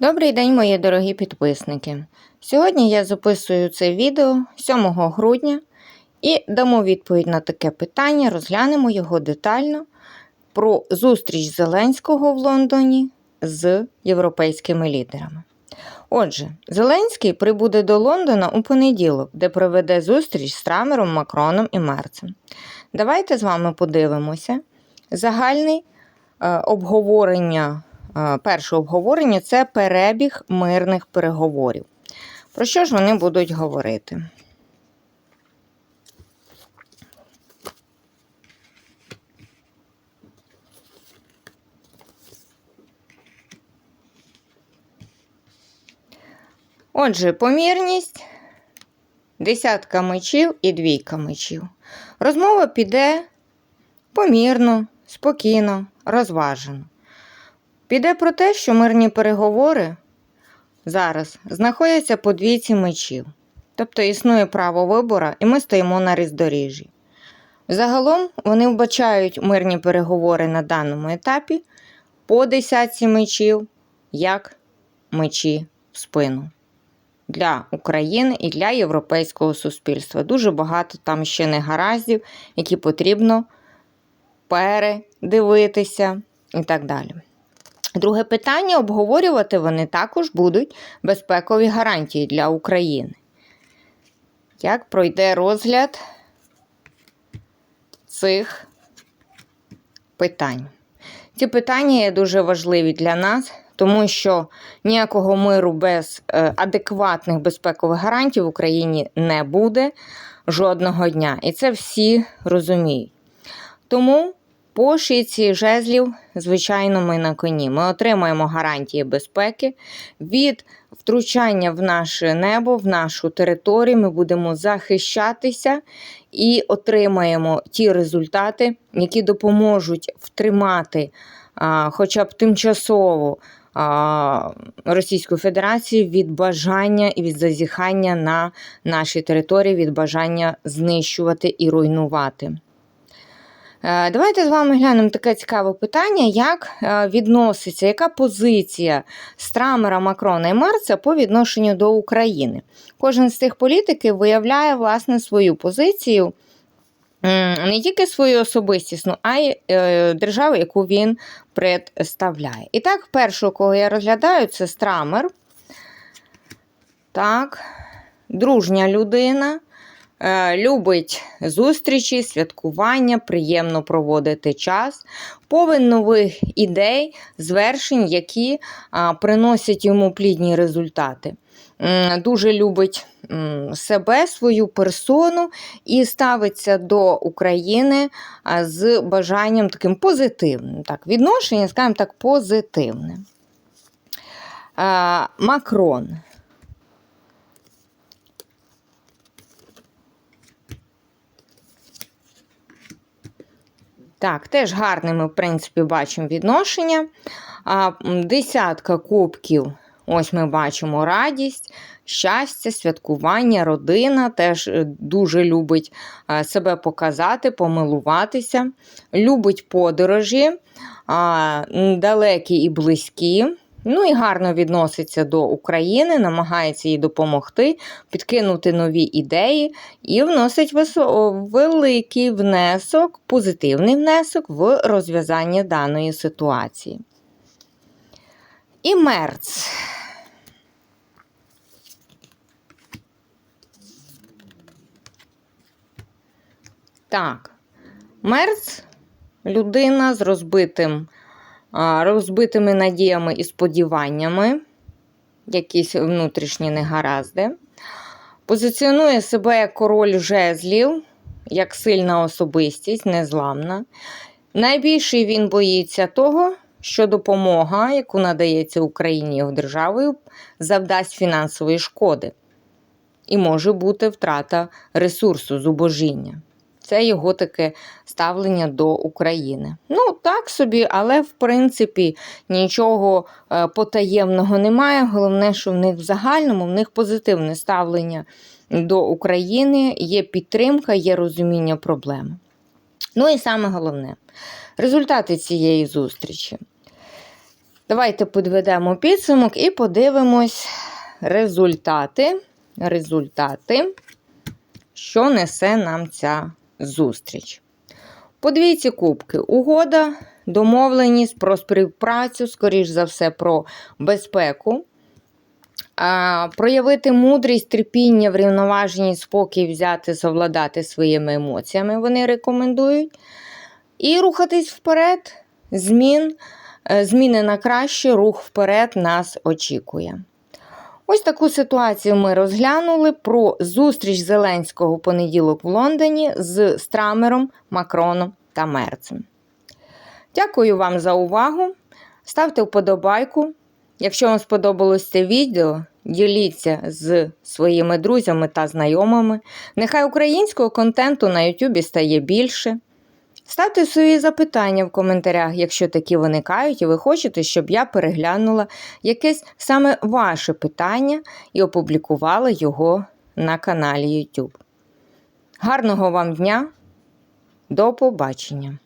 Добрий день, мої дорогі підписники. Сьогодні я записую це відео 7 грудня і дамо відповідь на таке питання, розглянемо його детально про зустріч Зеленського в Лондоні з європейськими лідерами. Отже, Зеленський прибуде до Лондона у понеділок, де проведе зустріч з Трамером, Макроном і Мерцем. Давайте з вами подивимося. Загальне е, обговорення, перше обговорення це перебіг мирних переговорів. Про що ж вони будуть говорити? Отже, помірність, десятка мечів і двійка мечів. Розмова піде помірно, спокійно, розважено. Піде про те, що мирні переговори зараз знаходяться по двійці мечів. Тобто існує право вибору, і ми стоїмо на роздоріжжі. Загалом вони вбачають мирні переговори на даному етапі по десятці мечів як мечі в спину для України і для європейського суспільства. Дуже багато там ще негараздів, які потрібно передивитися і так далі. Друге питання: обговорювати вони також будуть безпекові гарантії для України. Як пройде розгляд цих питань? Ці питання є дуже важливі для нас, тому що ніякого миру без е, адекватних безпекових гарантій в Україні не буде жодного дня. І це всі розуміють. Тому по шіці жезлів, звичайно, ми на коні. Ми отримаємо гарантії безпеки від втручання в наше небо, в нашу територію. Ми будемо захищатися і отримаємо ті результати, які допоможуть втримати, а, хоча б тимчасово. а, Російську Федерацію від бажання і від зазіхання на нашій території, від бажання знищувати і руйнувати. Е, Давайте з вами глянемо таке цікаве питання, як е, відноситься, яка позиція Страмера, Макрона і Марца по відношенню до України. Кожен з цих політиків виявляє власне свою позицію, не тільки свою особистісну, а й е, державу, яку він представляє. І так, першого, кого я розглядаю, це Страмер. Так, дружня людина. Е, Любить зустрічі, святкування, приємно проводити час, повен нових ідей, звершень, які приносять йому плідні результати. Дуже любить себе, свою персону і ставиться до України з бажанням таким позитивним. Так, Відношення, скажімо так, позитивне. Макрон. Так, теж гарне ми, в принципі, бачимо відношення. А, Десятка кубків. Ось ми бачимо радість, щастя, святкування, родина теж е, дуже любить е, себе показати, помилуватися, любить подорожі, далекі і близькі. Ну і гарно відноситься до України, намагається їй допомогти, підкинути нові ідеї і вносить великий внесок, позитивний внесок в розв'язання даної ситуації. І мерц. Так, мерц людина з розбитим розбитими надіями і сподіваннями, якісь внутрішні негаразди. Позиціонує себе як король жезлів, як сильна особистість, незламна. Найбільше він боїться того, що допомога, яку надається Україні його державою, завдасть фінансової шкоди. І може бути втрата ресурсу, зубожіння. Це його таке ставлення до України. Ну, так собі, але в принципі нічого е, потаємного немає. Головне, що в них в загальному в них позитивне ставлення до України, є підтримка, є розуміння проблеми. Ну і саме головне результати цієї зустрічі. Давайте підведемо підсумок і подивимось результати. Результати, що несе нам ця зустріч. Подивіться кубки. Угода, домовленість про співпрацю, скоріш за все, про безпеку. А, проявити мудрість, терпіння, врівноваженість, спокій, взяти, совладати своїми емоціями, вони рекомендують. І рухатись вперед. Змін, е, зміни на краще, рух вперед нас очікує. Ось таку ситуацію ми розглянули про зустріч Зеленського понеділок в Лондоні з Страмером, Макроном та Мерцем. Дякую вам за увагу. Ставте вподобайку. Якщо вам сподобалось це відео, діліться з своїми друзями та знайомими. Нехай українського контенту на YouTube стає більше. Ставте свої запитання в коментарях, якщо такі виникають, і ви хочете, щоб я переглянула якесь саме ваше питання і опублікувала його на каналі YouTube. Гарного вам дня! До побачення!